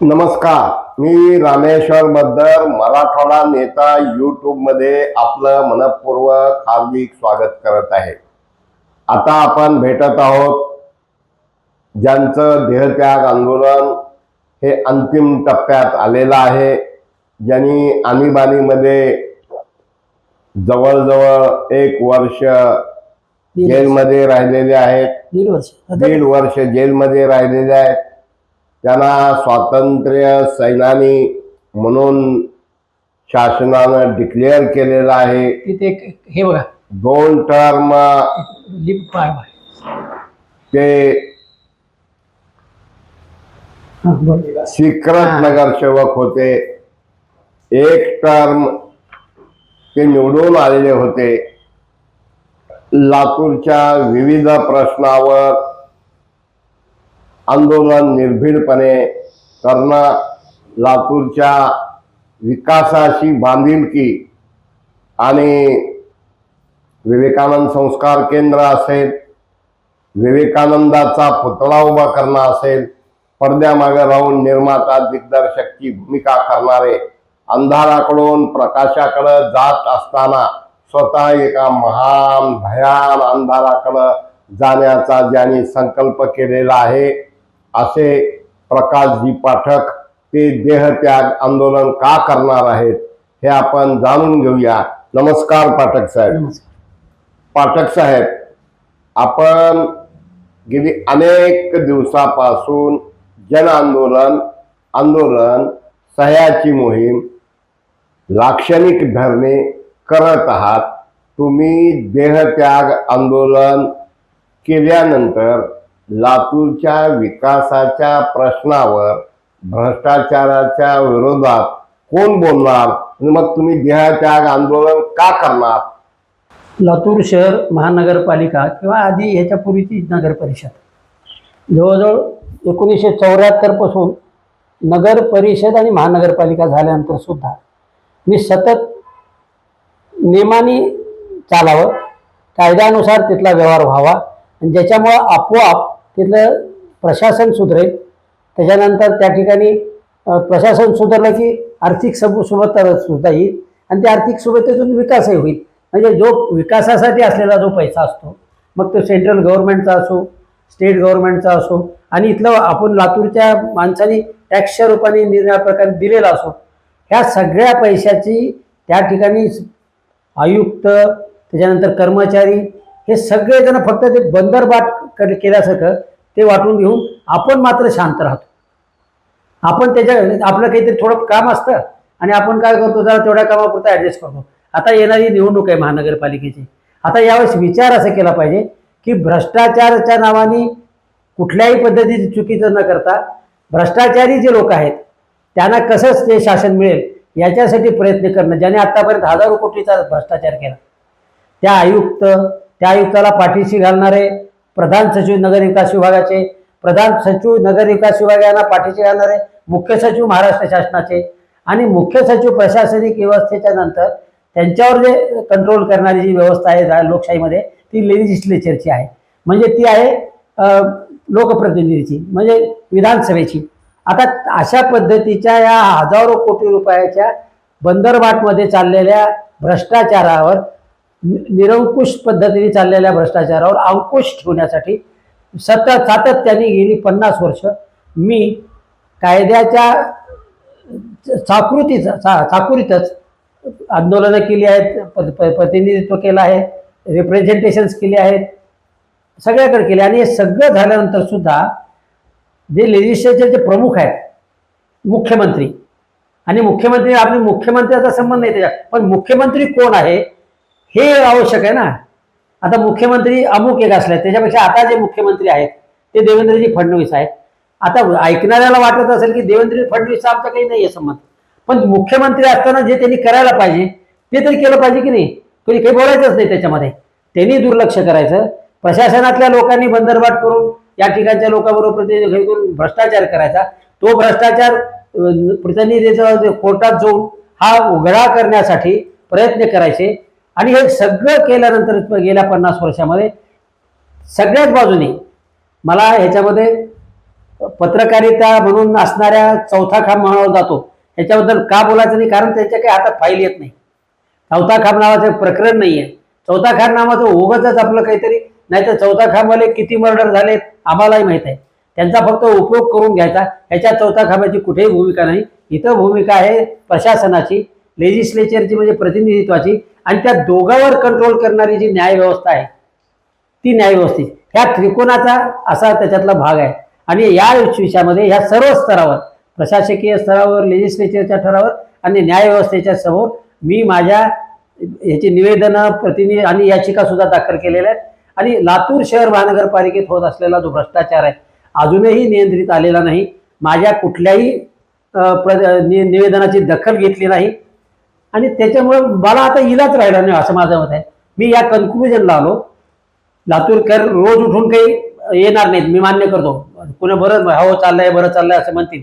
नमस्कार मी रामेश्वर बद्दर मराठवाडा नेता यूट्यूबमध्ये आपलं मनपूर्वक हार्दिक स्वागत करत आहे. आता आपण भेटत आहोत ज्यांचं देहत्याग आंदोलन हे अंतिम टप्प्यात आलेलं आहे ज्यांनी आणीबाणीमध्ये जवळजवळ एक वर्ष जेलमध्ये राहिलेले आहेत. दीड वर्ष. दीड वर्ष जेलमध्ये राहिलेले आहेत. त्यांना स्वातंत्र्य सैनानी म्हणून शासनानं डिक्लेअर केलेलं आहे. तिथे हे बघा. दोन टर्म लिप पाय ते. स्वीकृत नगरसेवक होते. एक टर्म ते निवडून आलेले होते. लातूरच्या विविध प्रश्नावर आंदोलन निर्भीडपणे करणं लातूरच्या विकासाशी बांधिलकी आणि विवेकानंद संस्कार केंद्र असेल विवेकानंदाचा पुतळा उभा करणं असेल पडद्यामागे राहून निर्माता दिग्दर्शकची भूमिका करणारे अंधाराकडून प्रकाशाकडे जात असताना स्वतः एका महान भयान अंधाराकडे जाण्याचा ज्यांनी संकल्प केलेला आहे असे प्रकाशजी पाठक ते देहत्याग आंदोलन का करणार आहेत हे आपण जाणून घेऊया. नमस्कार पाठक साहेब. पाठक साहेब आपण गेली अनेक दिवसापासून जन आंदोलन आंदोलन सह्याची मोहीम लाक्षणिक धरणे करत आहात. तुम्ही देहत्याग आंदोलन केल्यानंतर लातूरच्या विकासाच्या प्रश्नावर भ्रष्टाचाराच्या विरोधात कोण बोलणार? आणि मग तुम्ही देहत्याग आंदोलन का करणार? लातूर शहर महानगरपालिका किंवा आधी ह्याच्यापूर्वीची नगर परिषद जवळजवळ एकोणीसशे चौऱ्याहत्तरपासून नगर परिषद आणि महानगरपालिका झाल्यानंतर सुद्धा मी सतत नियमाने चालावं कायद्यानुसार तिथला व्यवहार व्हावा आणि ज्याच्यामुळं आपोआप तिथलं प्रशासन सुधरेल. त्याच्यानंतर त्या ठिकाणी प्रशासन सुधारलं की आर्थिक सब सुबत्ता सुद्धा येईल आणि त्या आर्थिक सुबत्तेतून विकासही होईल. म्हणजे जो विकासासाठी असलेला जो पैसा असतो मग तो सेंट्रल गव्हर्नमेंटचा असो स्टेट गव्हर्नमेंटचा असो आणि इथलं आपण लातूरच्या माणसांनी टॅक्सच्या रूपाने निरनिळ्या प्रकारे दिलेला असो ह्या सगळ्या पैशाची त्या ठिकाणी आयुक्त त्याच्यानंतर कर्मचारी हे सगळेजण फक्त ते बंदरबाट कर- केल्यासारखं ते वाटून घेऊन आपण मात्र शांत राहतो. आपण त्याच्या आपलं काहीतरी थोडं काम असतं आणि आपण काय करतो जरा तेवढ्या कामापुरतं ॲडजस्ट करतो. आता येणारी निवडणूक आहे महानगरपालिकेची. आता यावेळेस विचार असा केला पाहिजे की भ्रष्टाचाराच्या नावाने कुठल्याही पद्धतीची चुकीचं न करता भ्रष्टाचारी जे लोक आहेत त्यांना कसंच ते शासन मिळेल याच्यासाठी प्रयत्न करणं. ज्याने आत्तापर्यंत हजारो कोटीचा भ्रष्टाचार केला. त्या आयुक्त त्या आयुक्ताला पाठीशी घालणारे प्रधान सचिव नगर विकास विभागाचे प्रधान सचिव नगर विकास विभाग यांना पाठीशी घालणारे मुख्य सचिव महाराष्ट्र शासनाचे आणि मुख्य सचिव प्रशासनिक व्यवस्थेच्या नंतर त्यांच्यावर जे कंट्रोल करणारी जी व्यवस्था आहे लोकशाहीमध्ये ती लेजिस्लेचरची आहे. म्हणजे ती आहे लोकप्रतिनिधीची म्हणजे विधानसभेची. आता अशा पद्धतीच्या या हजारो कोटी रुपयाच्या बंदरबाटमध्ये चाललेल्या भ्रष्टाचारावर निरंकुश पद्धतीने चाललेल्या भ्रष्टाचारावर अंकुश ठेवण्यासाठी सतत सातत्याने गेली पन्नास वर्ष. मी कायद्याच्या चाकृतीचा चा चाकुरीतच आंदोलनं केली आहेत प- प- प्रतिनिधित्व केलं आहे रिप्रेझेंटेशन्स केले आहेत सगळ्याकडे केले. आणि हे सगळं झाल्यानंतर सुद्धा जे लेजिस्लेचरचे प्रमुख आहेत मुख्यमंत्री. आणि मुख्यमंत्री आपले मुख्यमंत्र्याचा संबंध नाही त्याच्यात पण मुख्यमंत्री कोण आहे हे आवश्यक आहे ना. आता मुख्यमंत्री अमुक एक असले त्याच्यापेक्षा आता जे मुख्यमंत्री आहेत ते देवेंद्रजी फडणवीस आहेत. आता ऐकणाऱ्याला वाटत असेल की देवेंद्र फडणवीसचा आमचा काही नाही आहे संबंध. पण मुख्यमंत्री असताना जे त्यांनी करायला पाहिजे ते तरी केलं पाहिजे की नाही? कधी काही बोलायचंच नाही त्याच्यामध्ये. त्यांनी दुर्लक्ष करायचं. प्रशासनातल्या लोकांनी बंदरबाट करून या ठिकाणच्या लोकांबरोबर प्रतिनिधी करून भ्रष्टाचार करायचा. तो भ्रष्टाचार प्रतिनिधीचा कोर्टात जाऊन हा उघडा करण्यासाठी प्रयत्न करायचे. आणि हे सगळं केल्यानंतर गेल्या पन्नास वर्षामध्ये सगळ्याच बाजूने मला ह्याच्यामध्ये पत्रकारिता म्हणून असणाऱ्या चौथा खांब म्हणावा जातो. ह्याच्याबद्दल का बोलायचं नाही? कारण त्यांच्या काही हातात फाईल येत नाही. चौथा खांब नावाचं प्रकरण नाही आहे चौथा खांब नावाचं उगतच आपलं काहीतरी नाही तर चौथा खांबवाले किती मर्डर झालेत आम्हालाही माहीत आहे. त्यांचा फक्त उपयोग करून घ्यायचा. ह्याच्या चौथा खांबाची कुठेही भूमिका नाही. इथं भूमिका आहे प्रशासनाची. लेजिस्लेचरची म्हणजे प्रतिनिधित्वाची आणि त्या दोघांवर कंट्रोल करणारी जी न्यायव्यवस्था आहे ती न्यायव्यवस्थेची ह्या त्रिकोणाचा असा त्याच्यातला भाग आहे. आणि या विषयामध्ये ह्या सर्व स्तरावर प्रशासकीय स्तरावर लेजिस्लेचरच्या ठरावर आणि न्यायव्यवस्थेच्या समोर मी माझ्या ह्याची निवेदनं प्रतिनिधी आणि याचिका सुद्धा दाखल केलेल्या आहेत. आणि लातूर शहर महानगरपालिकेत होत असलेला जो भ्रष्टाचार आहे अजूनही नियंत्रित आलेला नाही. माझ्या कुठल्याही नि- निवेदनाची दखल घेतली नाही. आणि त्याच्यामुळे मला आता इलाच राहिला नाही असं माझं मत आहे. मी या कन्क्लुजनला आलो. लातूरकर रोज उठून काही येणार नाहीत मी मान्य करतो. कुणा बरं हो चाललंय बरं चाललंय असं म्हणतील.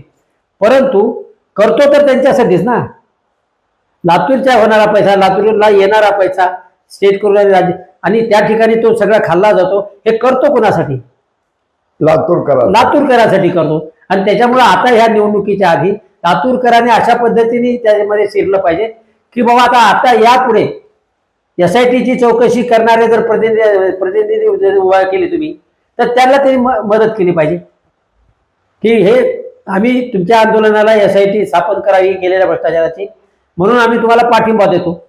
परंतु करतो तर त्यांच्यासाठीच ना. लातूरच्या होणारा पैसा लातूरला येणारा पैसा स्टेट करून राज्य आणि त्या ठिकाणी तो सगळा खाल्ला जातो. हे करतो कोणासाठी? लातूरकर लातूरकरांसाठी करतो. आणि त्याच्यामुळे आता ह्या निवडणुकीच्या आधी लातूरकरांनी अशा पद्धतीने त्यामध्ये शिरलं पाहिजे. की बाबा आता आता यापुढे एस आय टीची चौकशी करणारे जर प्रतिनिधी प्रतिनिधी उभा केले तुम्ही तर त्याला तरी म- मदत केली पाहिजे. की हे आम्ही तुमच्या आंदोलनाला एस आय टी स्थापन करावी केलेल्या भ्रष्टाचाराची. म्हणून आम्ही तुम्हाला पाठिंबा देतो.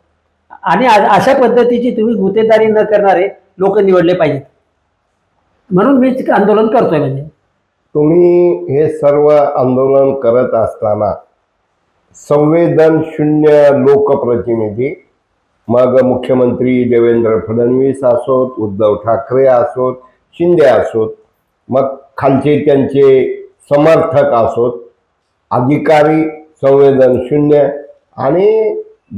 आणि अशा पद्धतीची तुम्ही गुतेदारी न करणारे लोक निवडले पाहिजेत. म्हणून मी आंदोलन करतोय म्हणजे. तुम्ही हे सर्व आंदोलन करत असताना संवेदन शून्य लोकप्रतिनिधी मग मुख्यमंत्री देवेंद्र फडणवीस असोत उद्धव ठाकरे असोत शिंदे असोत मग खालचे त्यांचे समर्थक असोत अधिकारी संवेदन शून्य आणि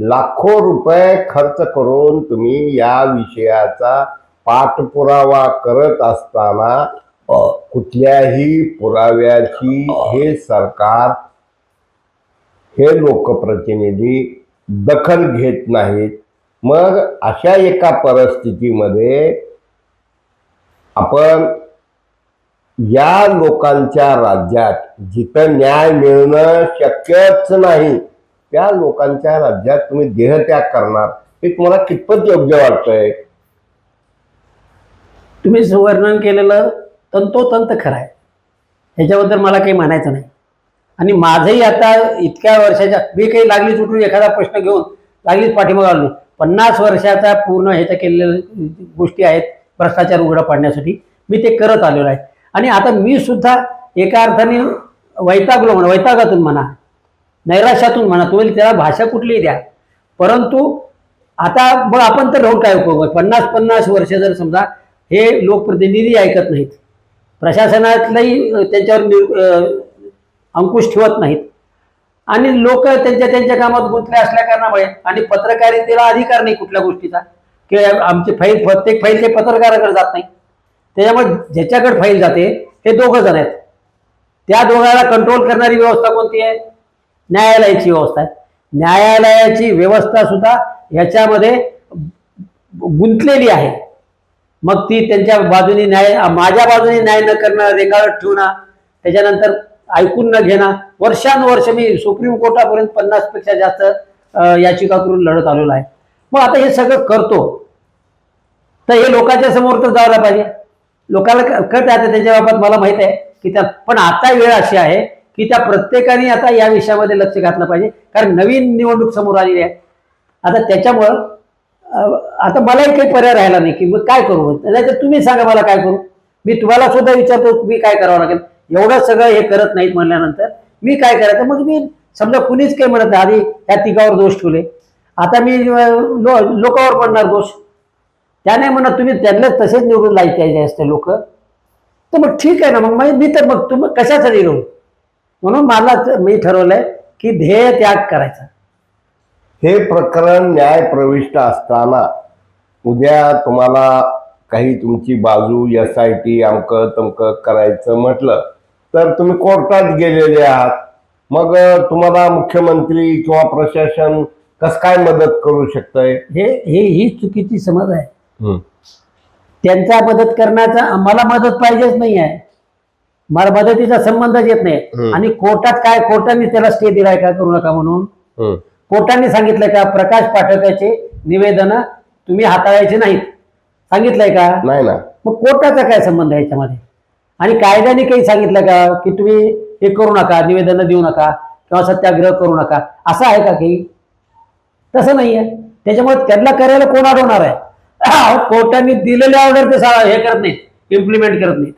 लाखो रुपये खर्च करून तुम्ही या विषयाचा पाठपुरावा करत असताना कुठल्याही पुराव्याची हे सरकार हे लोकप्रतिनिधी दखल घेत नाहीत. मग अशा एका परिस्थितीमध्ये आपण या लोकांच्या राज्यात जिथं न्याय मिळणं शक्यच नाही त्या लोकांच्या राज्यात तुम्ही देहत्याग करणार हे तुम्हाला कितपत योग्य वाटतंय? तुम्ही वर्णन केलेलं तंतोतंत खरं आहे. ह्याच्याबद्दल मला काही म्हणायचं नाही. आणि माझंही आता इतक्या वर्षाच्या मी काही लागली तुटून एखादा प्रश्न घेऊन लागलीच पाठिंबा आलो. पन्नास वर्षाचा पूर्ण ह्याच्या केलेल्या गोष्टी आहेत भ्रष्टाचार उघडा पाडण्यासाठी. मी ते करत आलेलो आहे. आणि आता मी सुद्धा एका अर्थाने वैतागलो म्हणा वैतागातून म्हणा नैराश्यातून म्हणा तुम्ही त्याला भाषा कुठलीही द्या. परंतु आता मग आपण तर राहून काय उपयोग? पन्नास पन्नास वर्ष जर समजा हे लोकप्रतिनिधी ऐकत नाहीत प्रशासनातलाही त्यांच्यावर अंकुश ठेवत नाहीत. आणि लोक त्यांच्या त्यांच्या कामात गुंतले असल्या कारणामुळे आणि पत्रकारितेला अधिकार नाही कुठल्या गोष्टीचा. की आमची फाईल प्रत्येक फाईल ते पत्रकाराकडे जात नाही. त्याच्यामुळे ज्याच्याकडे फाईल जाते हे दोघं जण आहेत. त्या दोघांना कंट्रोल करणारी व्यवस्था कोणती आहे? न्यायालयाची व्यवस्था आहे. न्यायालयाची व्यवस्था सुद्धा ह्याच्यामध्ये गुंतलेली आहे. मग ती त्यांच्या बाजूने न्याय माझ्या बाजूने न्याय न करणं रेकॉर्ड ठेवणं त्याच्यानंतर ऐकून न घेणं. वर्षानुवर्ष मी सुप्रीम कोर्टापर्यंत पन्नासपेक्षा जास्त याचिका करून लढत आलेलो आहे. मग आता हे सगळं करतो. तर हे लोकांच्या समोर तर जायला पाहिजे. लोकांना क- कळत त्याच्या बाबत मला माहीत आहे की त्या पण आता वेळ अशी आहे की त्या प्रत्येकाने आता या विषयामध्ये लक्ष घातलं पाहिजे. कारण नवीन निवडणूक समोर आलेली आहे. आता त्याच्यामुळं आता मलाही काही पर्याय राहिला नाही की मग काय करू? नाही तर तुम्ही सांगा मला काय करू? मी तुम्हाला सुद्धा विचारतो तुम्ही काय करावं लागेल? एवढं सगळं हे करत नाहीत म्हणल्यानंतर मी काय करायचं? मग मी समजा कुणीच काही म्हणत नाही. आधी त्या तिघावर दोष ठेवले. आता मी लो लोकांवर पडणार दोष. त्याने म्हणत तुम्ही त्यांना तसेच निवडून लायचे असते लोक. तर मग ठीक आहे ना. मग मी- मी तर मग तुम्ही कशासाठी राहू म्हणून मला मी ठरवलंय की ध्येय त्याग करायचा. हे प्रकरण न्याय प्रविष्ट असताना उद्या तुम्हाला काही तुमची बाजू एस आय टी अमकं तमकं करायचं म्हटलं तर तुम्ही कोर्टात गेलेले आहात. मग तुम्हाला मुख्यमंत्री किंवा प्रशासन कसं काय मदत करू शकतंय? हे हे ही चुकीची समज आहे. त्यांचा मदत करण्याचा आम्हाला मदत पाहिजेच नाही आहे मला मदतीचा संबंधच येत नाही. आणि कोर्टात काय कोर्टाने त्याला स्टे दिलाय का करू नका म्हणून. कोर्टाने सांगितलंय का प्रकाश पाठकाचे निवेदन तुम्ही हाताळायचे नाहीत? सांगितलंय का? नाही ना. मग कोर्टाचा काय संबंध आहे याच्यामध्ये? आणि कायद्याने काही सांगितलं का? की तुम्ही हे करू नका निवेदन देऊ नका किंवा सत्याग्रह करू नका. असं आहे का काही? तसं नाही आहे त्याच्यामुळे त्यांना करायला कोण अडवणार आहे? कोर्टाने दिलेले ऑर्डर ते हे करत नाहीत इम्प्लिमेंट करत नाहीत.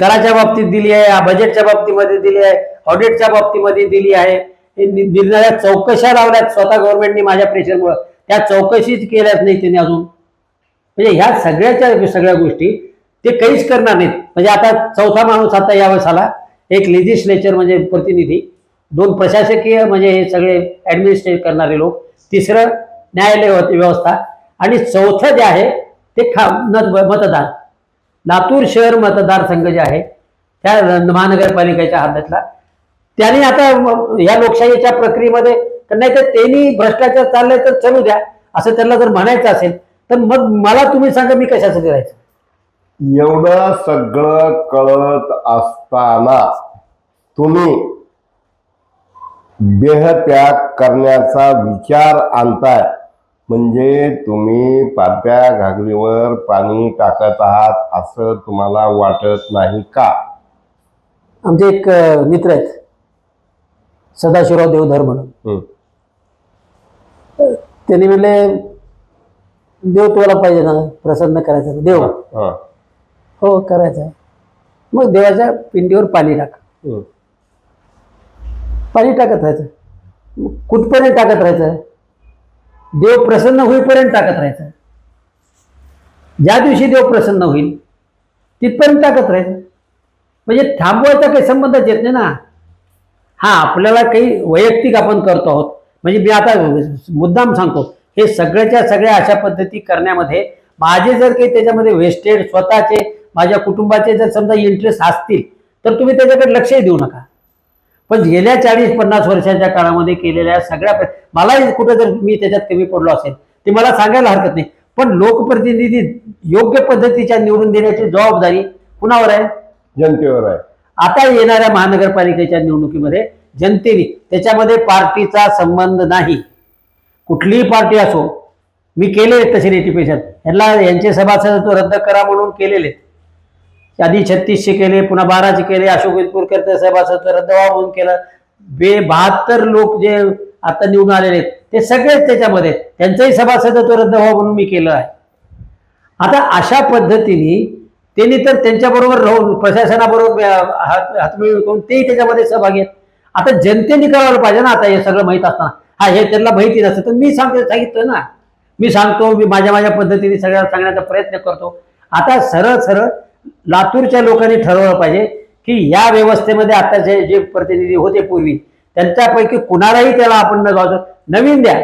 कराच्या बाबतीत दिली आहे बजेटच्या बाबतीमध्ये दिली आहे ऑडिटच्या बाबतीमध्ये दिली आहे. निर्णया नि- चौकशा लावल्यात स्वतः गव्हर्नमेंटने माझ्या प्रेशरमुळे त्या चौकशीच केल्याच नाही त्यांनी अजून. म्हणजे ह्या सगळ्याच्या सगळ्या गोष्टी ते काहीच करणार नाहीत. म्हणजे आता चौथा माणूस आता यावेळेस आला. एक लेजिस्लेचर म्हणजे प्रतिनिधी दोन प्रशासकीय म्हणजे हे सगळे ऍडमिनिस्ट्रेट करणारे लोक तिसरं न्यायालय व्यवस्था आणि चौथं जे आहे ते खा मतदार लातूर शहर मतदारसंघ जे आहे त्या महानगरपालिकेच्या हद्दीतला. त्याने आता या लोकशाहीच्या प्रक्रियेमध्ये नाही तर त्यांनी भ्रष्टाचार चाललाय तर चलू द्या. असं त्यांना जर म्हणायचं असेल तर मग मला तुम्ही सांगा मी कशासाठी राहायचं? एवढं सगळं कळत असताना तुम्ही देहत्याग करण्याचा विचार आणताय. म्हणजे तुम्ही पात्या घागरीवर पाणी टाकत आहात असं तुम्हाला वाटत नाही का? आमचे एक मित्र आहेत. सदाशिवराव देवधर म्हणून. त्यांनी म्हणले देव तुला पाहिजे ना प्रसन्न करायचं. देव. हा. करायचं आहे. मग देवाच्या पिंडीवर पाणी टाक. पाणी टाकत राहायचं. मग कुठपर्यंत टाकत राहायचं? देव प्रसन्न होईपर्यंत टाकत राहायचं. ज्या दिवशी देव प्रसन्न होईल तिथपर्यंत टाकत राहायचं. म्हणजे थांबवायचा काही संबंधच येत नाही ना. हा आपल्याला काही वैयक्तिक आपण करतो आहोत. म्हणजे मी आता मुद्दाम सांगतो हे सगळ्याच्या सगळ्या अशा पद्धती करण्यामध्ये माझे जर काही त्याच्यामध्ये वेस्टेड स्वतःचे माझ्या कुटुंबाचे जर समजा इंटरेस्ट असतील तर तुम्ही त्याच्याकडे लक्षही देऊ नका. पण गेल्या चाळीस पन्नास वर्षाच्या काळामध्ये केलेल्या सगळ्या प्र- मलाही कुठं जर मी त्याच्यात कमी पडलो असेल ते मला सांगायला हरकत नाही. पण लोकप्रतिनिधी योग्य पद्धतीच्या निवडून देण्याची जबाबदारी कुणावर आहे? जनतेवर आहे. आता येणाऱ्या महानगरपालिकेच्या निवडणुकीमध्ये जनतेने त्याच्यामध्ये पार्टीचा संबंध नाही. कुठलीही पार्टी असो मी केलेले तसे रेटिफिकेशन यांना यांचे सभासदत्व रद्द करा म्हणून केलेले आधी छत्तीसशे केले पुन्हा बाराशे केले अशोक विजपूरकरचं सभासद रद्द व्हावं म्हणून केलं. बे बहात्तर लोक जे आता निवडून आलेले आहेत ते सगळेच त्याच्यामध्ये त्यांचंही सभासदत्व रद्द व्हावं म्हणून मी केलं आहे. आता अशा पद्धतीने त्यांनी तर त्यांच्याबरोबर राहून प्रशासनाबरोबर अं, हात करून तेही त्याच्यामध्ये सहभागी आहेत. आता जनतेने करायला पाहिजे ना आता हे सगळं माहीत असताना. हा हे त्यांना माहिती नसतं तर मी सांगतो सांगितलं ना. मी सांगतो मी माझ्या माझ्या पद्धतीने सगळ्याला सांगण्याचा प्रयत्न करतो. आता सरळ सरळ लातूरच्या लोकांनी ठरवलं पाहिजे की या व्यवस्थेमध्ये आता जे जे प्रतिनिधी होते पूर्वी त्यांच्यापैकी कुणालाही त्याला आपण न जाऊ नवीन द्या.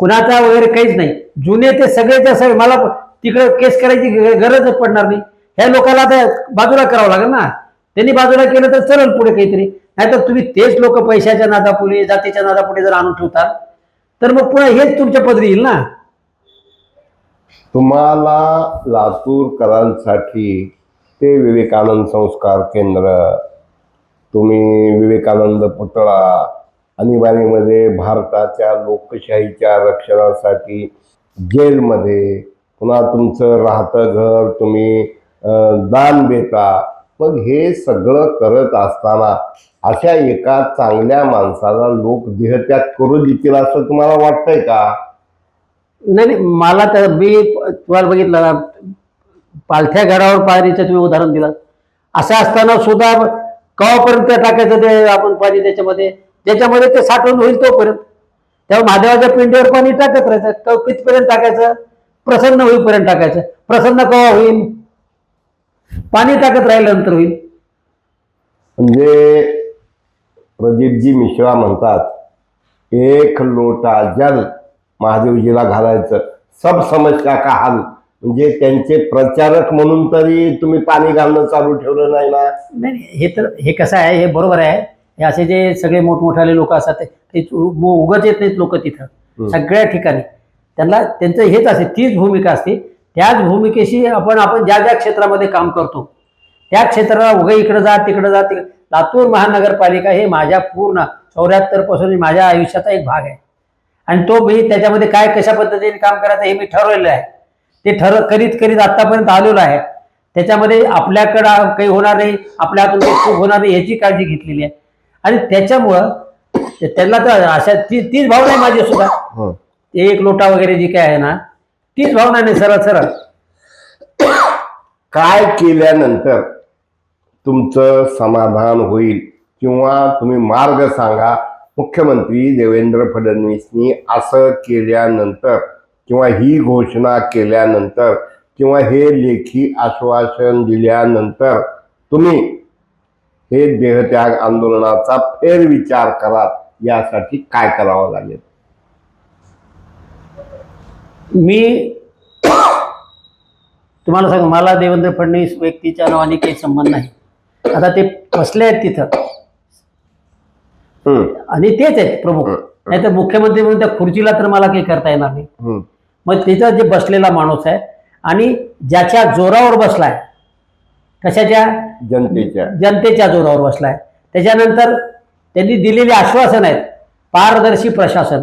कुणाचा वगैरे काहीच नाही. जुने ते सगळेच्या सगळे मला तिकडे केस करायची गरजच पडणार नाही. ह्या लोकांना आता बाजूला करावं लागेल ना. त्यांनी बाजूला केलं तर चलेल पुढे काहीतरी. नाहीतर तुम्ही तेच लोक पैशाच्या नादापुढे जातीच्या नादापुढे जर आणून ठेवताल तर मग पुन्हा हेच तुमच्या पदरी येईल ना. तुम्हाला लातूरकरांसाठी ते विवेकानंद संस्कार केंद्र तुम्ही विवेकानंद पुतळा आणीबाणीमध्ये भारताच्या लोकशाहीच्या रक्षणासाठी जेलमध्ये पुन्हा तुमचं राहतं घर तुम्ही दान देता मग हे सगळं करत असताना अशा एका चांगल्या माणसाला लोक देहत्याग करू देतील असं तुम्हाला वाटतंय का? नाही नाही मला तर मी तुम्हाला बघितलं ना पालथ्या घरावर पाणीचं तुम्ही उदाहरण दिलं. असं असताना सुद्धा कवापर्यंत टाकायचं ते आपण पाणी त्याच्यामध्ये त्याच्यामध्ये ते साठवून होईल तोपर्यंत. तेव्हा महादेवाच्या पिंडीवर पाणी टाकत राहायचं क- कितपर्यंत टाकायचं प्रसन्न होईपर्यंत टाकायचं. प्रसन्न कवा होईल पाणी टाकत राहिल्यानंतर होईल. म्हणजे प्रदीपजी मिश्रा म्हणतात एक लोटा जल महादेवजीला घालायचं. सब समस्या का हाल? म्हणजे त्यांचे प्रचारक म्हणून तरी तुम्ही पाणी घालणं चालू ठेवलं नाही ना? नाही हे तर हे कसं आहे हे बरोबर आहे. हे असे जे सगळे मोठमोठाले लोक असतात ते- ते उ- उगाच येत नाहीत लोक तिथं. सगळ्या ठिकाणी. त्यांना त्यांचं हेच असते तीच भूमिका असते. त्याच भूमिकेशी आपण आपण ज्या ज्या क्षेत्रामध्ये काम करतो त्या क्षेत्राला उगा इकडं जा तिकडं जा लातूर महानगरपालिका हे माझ्या पूर्ण चौऱ्याहत्तरपासून माझ्या आयुष्याचा एक भाग आहे. आणि तो मी त्याच्यामध्ये काय कशा पद्धतीने काम करायचं हे मी ठरवलेलं आहे. ते ठर करीत करीत आतापर्यंत आलेलो आहे. त्याच्यामध्ये आपल्याकडं काही होणार नाही आपल्या हातून काही चूक होणार नाही याची काळजी घेतलेली आहे. आणि त्याच्यामुळं त्यांना तर अशा ती तीच भावना आहे माझी सुद्धा. हं. एक लोटा वगैरे जी काय आहे ना तीच भावना नाही सरळ सरळ. काय केल्यानंतर तुमचं समाधान होईल किंवा तुम्ही मार्ग सांगा मुख्यमंत्री देवेंद्र फडणवीसनी असं केल्यानंतर किंवा ही घोषणा केल्यानंतर किंवा हे लेखी आश्वासन दिल्यानंतर तुम्ही हे देहत्याग आंदोलनाचा फेरविचार करा यासाठी काय करावं लागेल? मी तुम्हाला सांग मला देवेंद्र फडणवीस व्यक्तीच्या नावाने काही संबंध नाही. आता ते कसले आहेत तिथं. आणि तेच आहेत प्रमुख. नाही तर मुख्यमंत्री म्हणून त्या खुर्चीला तर मला काही करता येणार नाही. मग तिथं जे बसलेला माणूस आहे आणि ज्याच्या जोरावर बसलाय कशाच्या? जनतेच्या. जनतेच्या जोरावर बसलाय. त्याच्यानंतर त्यांनी दिलेले आश्वासन आहेत पारदर्शी प्रशासन.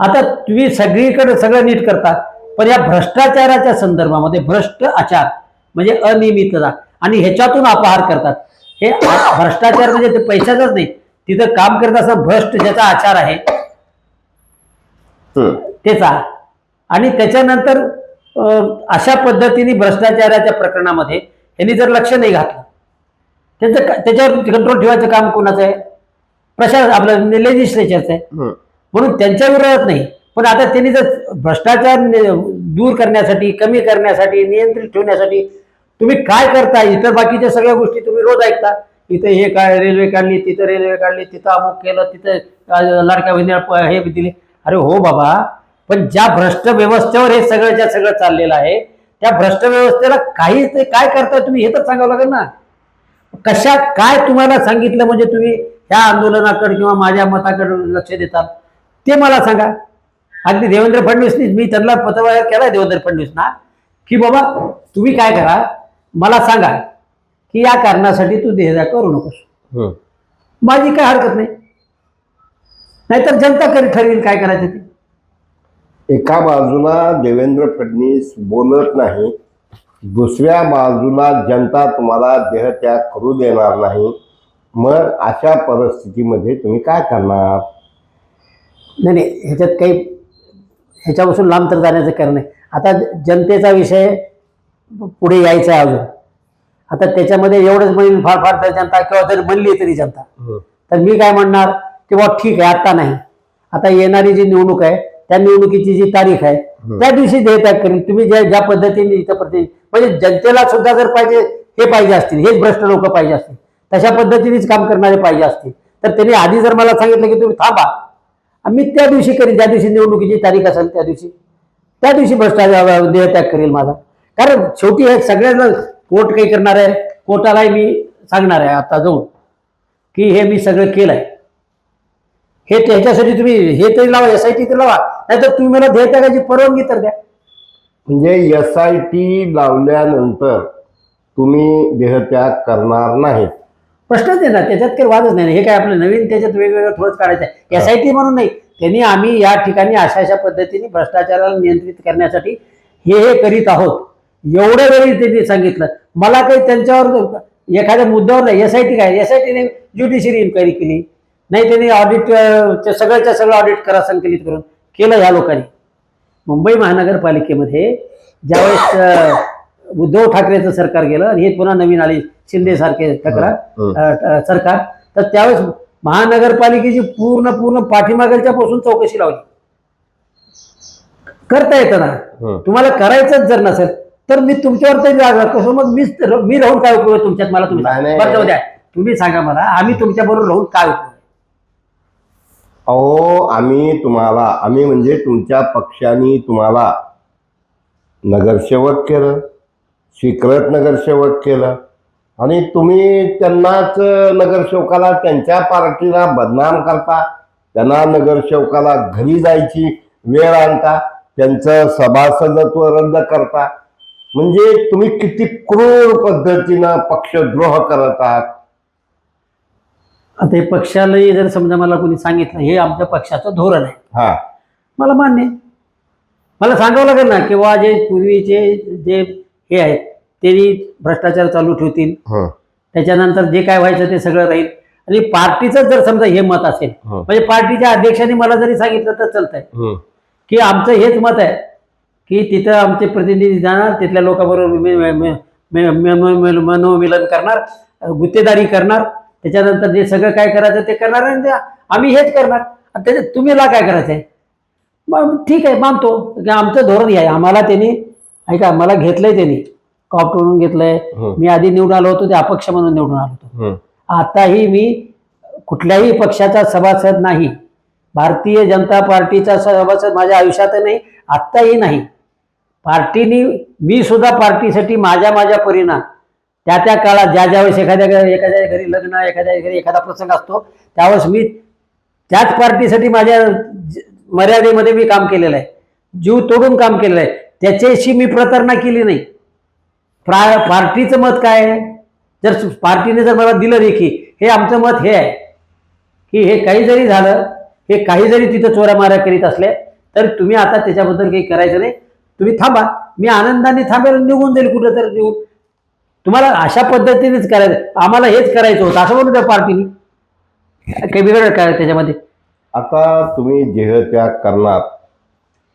आता तुम्ही सगळीकडे सगळं नीट करता पण या भ्रष्टाचाराच्या संदर्भामध्ये भ्रष्ट आचार म्हणजे अनियमितता आणि ह्याच्यातून अपहार करतात. हे भ्रष्टाचार म्हणजे ते पैशाचाच नाही तिथं काम करत असताना भ्रष्ट ज्याचा आचार आहे त्याचा आणि त्याच्यानंतर अशा पद्धतीने भ्रष्टाचाराच्या प्रकरणामध्ये यांनी जर लक्ष नाही घातलं त्यांचं त्याच्यावर कंट्रोल ठेवायचं काम कोणाचं आहे? प्रशासन आपलं लेजिस्लेचरचं आहे. म्हणून त्यांच्या विरोधात नाही. पण आता त्यांनी जर भ्रष्टाचार दूर करण्यासाठी कमी करण्यासाठी नियंत्रित ठेवण्यासाठी तुम्ही काय करता? इतर बाकीच्या सगळ्या गोष्टी तुम्ही रोज ऐकता. इथं हे काय रेल्वे काढली तिथं रेल्वे काढली तिथं अमुक केलं तिथं लाडक्या बहिणी हे दिले. अरे हो बाबा पण ज्या भ्रष्ट व्यवस्थेवर हे सगळंच्या सगळं चाललेलं आहे त्या भ्रष्ट व्यवस्थेला काही ते काय करताय तुम्ही हे तर सांगावं लागेल ना. कशा काय तुम्हाला सांगितलं म्हणजे तुम्ही ह्या आंदोलनाकडे किंवा माझ्या मताकडे लक्ष देतात ते मला सांगा. अगदी देवेंद्र फडणवीसनी मी त्यांना पत्रव्यवहार केला देवेंद्र फडणवीसना की बाबा तुम्ही काय करा मला सांगा. की या कारणासाठी तू देहजा करू नकोस. माझी काय हरकत नाही. नाहीतर जनता करी ठरवेल काय करायचं ते? एका बाजूला देवेंद्र फडणवीस बोलत नाही दुसऱ्या बाजूला जनता तुम्हाला देहत्याग करू देणार नाही. मग अशा परिस्थितीमध्ये तुम्ही काय करणार? नाही नाही ह्याच्यात काही ह्याच्यापासून लांब तर जाण्याचं कारण नाही. आता जनतेचा विषय पुढे यायचा आहे अजून. आता त्याच्यामध्ये एवढंच म्हणेल फार फार तर जनता किंवा जर म्हणली तरी जनता. तर मी काय म्हणणार की बा ठीक आहे आता नाही. आता येणारी जी निवडणूक आहे त्या निवडणुकीची जी तारीख आहे त्या दिवशी देहत्याग करेल तुम्ही ज्या ज्या पद्धतीने इथं पद्धतीने म्हणजे जनतेला सुद्धा जर पाहिजे हे पाहिजे असतील हेच भ्रष्ट लोक पाहिजे असतील तशा पद्धतीनेच काम करणारे पाहिजे असतील. तर त्यांनी आधी जर मला सांगितलं की तुम्ही थांबा मी त्या दिवशी करीन ज्या दिवशी निवडणुकीची तारीख असेल त्या दिवशी. त्या दिवशी भ्रष्टाचार देहत्याग करेल माझा. कारण शेवटी हे सगळ्यांना कोर्ट काही करणार आहे? कोर्टालाही मी सांगणार आहे आता जाऊन की हे मी सगळं केलं आहे हे ह्याच्यासाठी तुम्ही हे तरी लावा एस आय टी तरी लावा. नाहीतर तुम्ही मला देहत्यागाची परवानगी तर द्या. म्हणजे एस आय टी लावल्यानंतर तुम्ही देहत्याग करणार नाहीत. प्रश्नच नाही ना त्याच्यात काही वादच नाही. हे काय आपलं नवीन त्याच्यात वेगवेगळं थोडंच काढायचं आहे. एस आय टी म्हणून नाही. त्यांनी आम्ही या ठिकाणी अशा अशा पद्धतीने भ्रष्टाचाराला नियंत्रित करण्यासाठी हे हे करीत आहोत. एवढ्या वेळी त्यांनी सांगितलं. मला काही त्यांच्यावर एखाद्या मुद्द्यावर नाही. एस आय टी काय? एस आय टीने ज्युडिशरी इन्क्वायरी केली. नाही त्यांनी ऑडिट सगळ्याच्या सगळं ऑडिट करा संकलित करून. केलं ह्या लोकांनी. मुंबई महानगरपालिकेमध्ये ज्यावेळेस उद्धव ठाकरेचं सरकार गेलं आणि हे पुन्हा नवीन आले शिंदे सारखे तक्रार सरकार तर त्यावेळेस महानगरपालिकेची पूर्ण पूर्ण पाठीमागच्या पासून चौकशी लावली. करता येतं ना. तुम्हाला करायचंच जर नसेल तर मी तुमच्यावर तरी राग कसं मग मीच तर- मी राहून काय उपयोग आहे तुमच्यात मला तुम्ही नाही, नाही. बरं जाऊ द्या. तुम्ही सांगा मला आम्ही तुमच्या बरोबर राहून काय उपयोग आहे? अहो आम्ही तुम्हाला आम्ही म्हणजे तुमच्या पक्षाने तुम्हाला नगरसेवक केलं स्वीकृत नगरसेवक केलं. आणि तुम्ही त्यांनाच नगरसेवकाला त्यांच्या पार्टीला बदनाम करता त्यांना नगरसेवकाला घरी जायची वेळ आणता त्यांचं सभासदत्व रद्द करता. म्हणजे तुम्ही किती क्रूर पद्धतीनं पक्षद्रोह करत आहात? आता हे पक्षालाही जर समजा मला कोणी सांगितलं हे आमच्या पक्षाचं धोरण आहे. हा. मला मान्य आहे. मला सांगावं लागेल ना किंवा जे पूर्वीचे जे हे आहेत ते भ्रष्टाचार चालू ठेवतील. हं, त्याच्यानंतर जे काय व्हायचं ते सगळं राहील. आणि पार्टीचं जर समजा हे मत असेल हं, म्हणजे पार्टीच्या अध्यक्षांनी मला जरी सांगितलं तर चालतंय. हं. की आमचं हेच मत आहे की तिथं आमचे प्रतिनिधी जाणार तिथल्या लोकांबरोबर मनोमिलन करणार गुत्तेदारी करणार. त्याच्यानंतर जे सगळं काय करायचं ते करणार आणि आम्ही हेच करणार. आणि त्याच्यात तुम्हीला काय करायचं आहे मग ठीक आहे मानतो. की आमचं धोरण हे आहे. आम्हाला त्यांनी ऐका मला घेतलंय त्यांनी. कॉप म्हणून घेतलंय. मी आधी निवडून आलो होतो ते अपक्ष म्हणून निवडून आलो होतो. आताही मी कुठल्याही पक्षाचा सभासद नाही. भारतीय जनता पार्टीचा सभासद माझ्या आयुष्यात नाही आत्ताही नाही. पार्टीनी मी सुद्धा पार्टीसाठी माझ्या माझ्या परिणाम त्या त्या काळात ज्या ज्यावेळेस एखाद्या घरी- एखाद्या घरी लग्न एखाद्या घरी एखादा प्रसंग असतो त्यावेळेस मी त्याच पार्टीसाठी माझ्या ज- मर्यादेमध्ये मी काम केलेलं आहे. जीव तोडून काम केलेलं आहे. त्याच्याशी मी प्रतारणा केली नाही. प्रा पार्टीचं मत काय आहे? जर पार्टीने जर मला दिलं रेखी हे आमचं मत हे आहे. की हे काही जरी झालं हे काही जरी तिथं चोऱ्यामाऱ्या करीत असले तर तुम्ही आता त्याच्याबद्दल काही करायचं नाही. तुम्ही थांबा. मी आनंदाने थांबेल निघून जाईल कुठं तर निघून. तुम्हाला अशा पद्धतीनेच करायचं. आम्हाला हेच करायचं होतं. असं म्हणू त्या पार्टीने. काही बिघडलं काय त्याच्यामध्ये? आता तुम्ही देहत्याग करणार.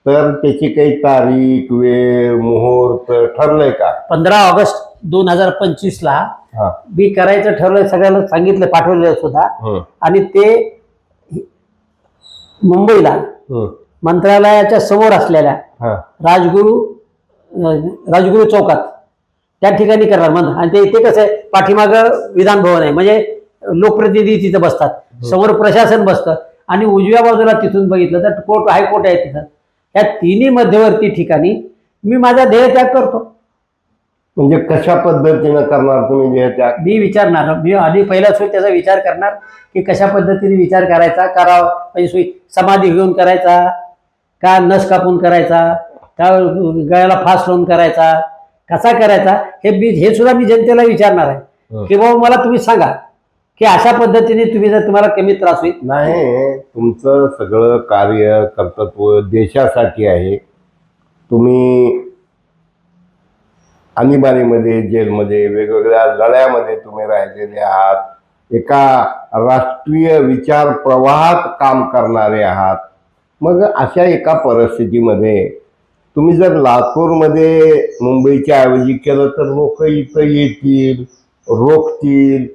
तर त्याची काही तारीख वेळ मुहूर्त ठरलंय का? पंधरा ऑगस्ट दोन हजार पंचवीसला हा. मी करायचं ठरवलं सगळ्यांना सांगितलं पाठवलेलं सुद्धा. हं, आणि ते मुंबईला हं, मंत्रालयाच्या समोर असलेल्या हा. राजगुरू राजगुरू चौकात. त्या ठिकाणी करणार म्हण आणि ते इथे कसं आहे पाठीमागं विधान भवन आहे. म्हणजे लोकप्रतिनिधी तिथं बसतात. समोर प्रशासन बसतं. आणि उजव्या बाजूला तिथून बघितलं तर कोर्ट हायकोर्ट आहे तिथं. या तिन्ही मध्यवर्ती ठिकाणी मी माझा ध्येय त्याग करतो. म्हणजे कशा पद्धतीनं करणार तुम्ही देहत्याग मी विचारणार. मी आधी पहिला सुरू त्याचा विचार करणार की कशा पद्धतीने विचार करायचा करावा. म्हणजे सुई समाधी घेऊन करायचा का नस कापून करायचा? का गळ्याला फास लावून करायचा? कसा करायचा? हे मी हे सुद्धा मी जनतेला विचारणार आहे. की बाबा मला तुम्ही सांगा की अशा पद्धतीने तुम्ही जर तुम्हाला कमी त्रास होईल? नाही तुमचं सगळं कार्य कर्तृत्व देशासाठी आहे. तुम्ही आणीबाणीमध्ये जेलमध्ये वेगवेगळ्या लढ्यामध्ये तुम्ही राहिलेले आहात. एका राष्ट्रीय विचार प्रवाहात काम करणारे आहात. मग अशा एका परिस्थितीमध्ये तुम्ही जर लातूरमध्ये मुंबईच्या ऐवजी केलं तर लोक इथं येतील रोखतील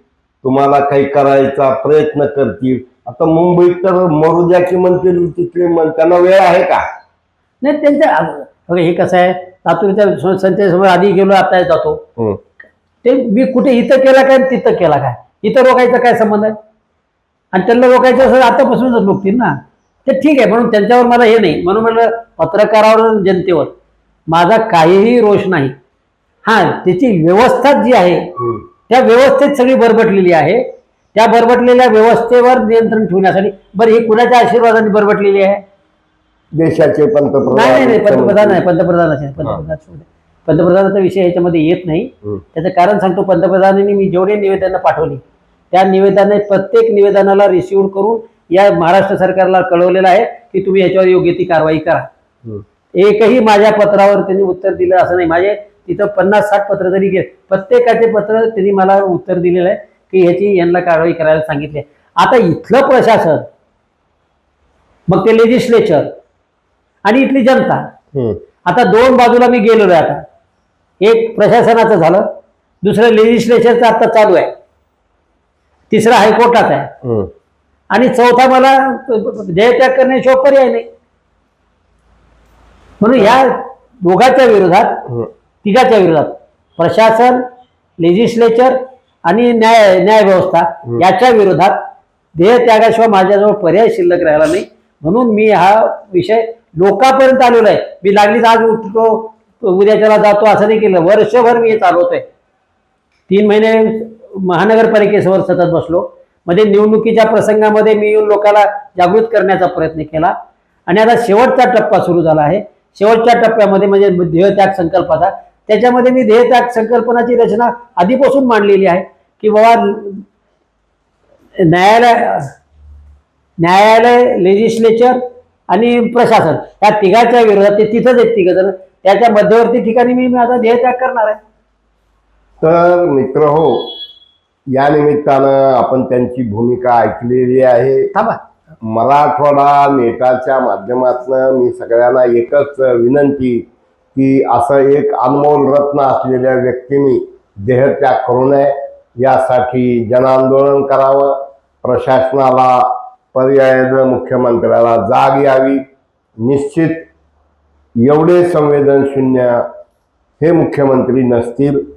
तुम्हाला काही करायचा प्रयत्न करतील. आता मुंबईत तर मरू द्या की म्हणतील तिथले म्हण त्यांना वेळ आहे का? नाही त्यांच्या बघा हे कसं आहे लातूरच्या संचार आधी गेलो आता जातो. ते मी कुठे इथं केला काय तिथं केला काय? इथं रोखायचा काय संबंध आहे? आणि त्यांना रोखायचं असं आतापासूनच रोखतील ना? ते ठीक आहे म्हणून त्यांच्यावर मला हे नाही. म्हणून म्हटलं पत्रकारावर जनतेवर माझा काहीही रोष नाही. हा त्याची व्यवस्था जी आहे. त्या व्यवस्थेत सगळी बरबटलेली आहे. त्या बरबटलेल्या व्यवस्थेवर नियंत्रण ठेवण्यासाठी बरं ही कुणाच्या आशीर्वादाने बरबटलेली आहे? देशाचे नाही नाही नाही पंतप्रधान पंतप्रधान नाही पंतप्रधानाचे पंतप्रधान. पंतप्रधानाचा. विषय याच्यामध्ये येत नाही. त्याचं कारण सांगतो पंतप्रधानांनी मी जेवढे निवेदनं पाठवली त्या निवेदने प्रत्येक निवेदनाला रिसिव्ह करून या महाराष्ट्र सरकारला कळवलेलं आहे की तुम्ही याच्यावर योग्य ती कारवाई करा. एकही माझ्या पत्रावर त्यांनी उत्तर दिलं असं नाही माझे तिथं पन्नास साठ पत्र जरी गेले प्रत्येकाचे पत्र त्यांनी मला उत्तर दिलेलं आहे की ह्याची यांना कारवाई करायला सांगितली. आता इथलं प्रशासन मग ते लेजिस्लेचर आणि इथली जनता. आता दोन बाजूला मी गेलेलो आहे आता एक प्रशासनाचं झालं दुसरं लेजिस्लेचरचं आता चालू आहे तिसरं हायकोर्टात आहे. आणि चौथा मला जयत्याग करण्याशिवाय पर्याय नाही. म्हणून या दोघांच्या विरोधात हं. तिघाच्या विरोधात प्रशासन लेजिस्लेचर आणि न्याय न्याय व्यवस्था याच्या विरोधात देहत्यागाशिवाय माझ्याजवळ पर्याय शिल्लक राहिला नाही. म्हणून मी हा विषय लोकांपर्यंत आलेलो आहे. मी लागलीच आज उठतो उद्याच्याला जातो असं नाही केलं. वर्षभर मी हे चालवतोय. तीन महिने महानगरपालिकेसमोर सतत बसलो. मध्ये निवडणुकीच्या प्रसंगामध्ये मी येऊन लोकांना जागृत करण्याचा प्रयत्न केला. आणि आता शेवटचा टप्पा सुरू झाला आहे. शेवटच्या टप्प्यामध्ये म्हणजे ध्येयत्याग संकल्पाचा. त्याच्यामध्ये मी ध्येयत्याग संकल्पनाची रचना आधीपासून मांडलेली आहे की बाबा न्यायालय न्यायालय लेजिस्लेचर आणि प्रशासन या तिघाच्या विरोधात ते तिथंच आहेत तिघ जण. त्याच्या मध्यवर्ती ठिकाणी मी माझा ध्येय त्याग करणार आहे. तर मित्र हो या निमित्तानं आपण त्यांची भूमिका ऐकलेली आहे. थांबा. मराठवाडा नेटाच्या माध्यमातून मी सगळ्यांना एकच विनंती की असं एक अनमोल रत्न असलेल्या व्यक्तींनी देहत्याग करू नये. यासाठी जनआंदोलन करावं. प्रशासनाला पर्यायानं मुख्यमंत्र्याला जाग यावी. निश्चित एवढे संवेदनशून्य हे मुख्यमंत्री नसतील.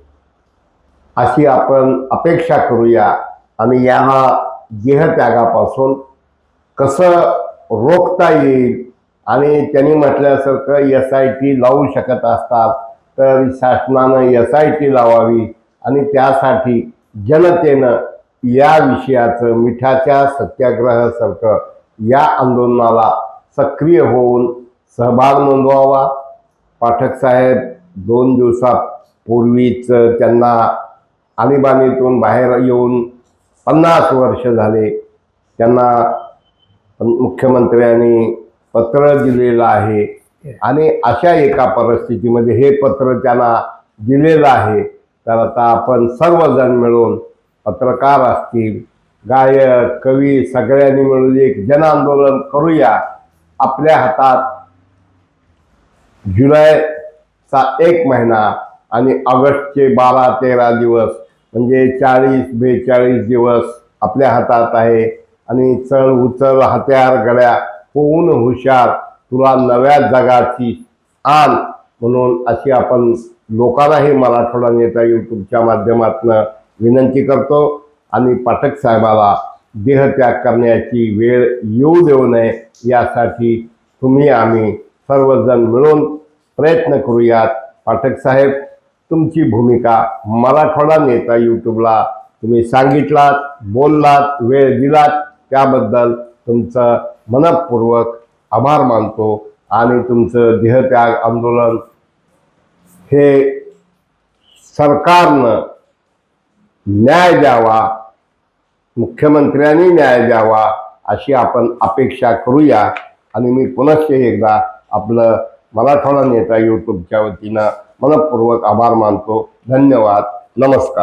अशी आपण अपेक्षा करूया. आणि या देहत्यागापासून कसं रोखता येईल आणि त्यांनी म्हटल्यासारखं एस आय टी लावू शकत असतात तर शासनानं एस आय टी लावावी आणि त्यासाठी जनतेनं या विषयाचं मिठाच्या सत्याग्रहासारखं या आंदोलनाला सक्रिय होऊन सहभाग नोंदवावा. पाठक साहेब दोन दिवसापूर्वीच त्यांना आणीबाणीतून बाहेर येऊन पन्नास वर्ष झाले. त्यांना मुख्यमंत्र्यांनी पत्र दिलेलं आहे. आणि अशा एका परिस्थितीमध्ये हे पत्र त्यांना दिलेलं आहे. तर आता आपण सर्वजण मिळून पत्रकार असतील गायक कवी सगळ्यांनी मिळून एक जनआंदोलन करूया. आपल्या हातात जुलैचा एक महिना आणि ऑगस्टचे बारा तेरा दिवस म्हणजे चाळीस बेचाळीस दिवस आपल्या हातात आहे. आणि चढ उचल हत्यार गड्या होऊन हुशार तुला नव्या जगाची आण म्हणून अशी आपण लोकांनाही मराठवाडा नेता यूट्यूबच्या माध्यमातून विनंती करतो. आणि पाठक साहेबाला देहत्याग करण्याची वेळ येऊ देऊ नये यासाठी तुम्ही आम्ही सर्वजण मिळून प्रयत्न करूयात. पाठक साहेब तुमची भूमिका मराठवाडा नेता यूट्यूबला तुम्ही सांगितलात बोललात वेळ दिलात त्याबद्दल तुमचं मनपूर्वक आभार मानतो आणि तुमचं देहत्याग आंदोलन हे सरकारनं न्याय द्यावा मुख्यमंत्र्यांनी न्याय द्यावा अशी आपण अपेक्षा करूया. आणि मी पुनश्च एकदा आपलं मराठवाडा नेता यूट्यूबच्या वतीनं मनपूर्वक आभार मानतो. धन्यवाद. नमस्कार.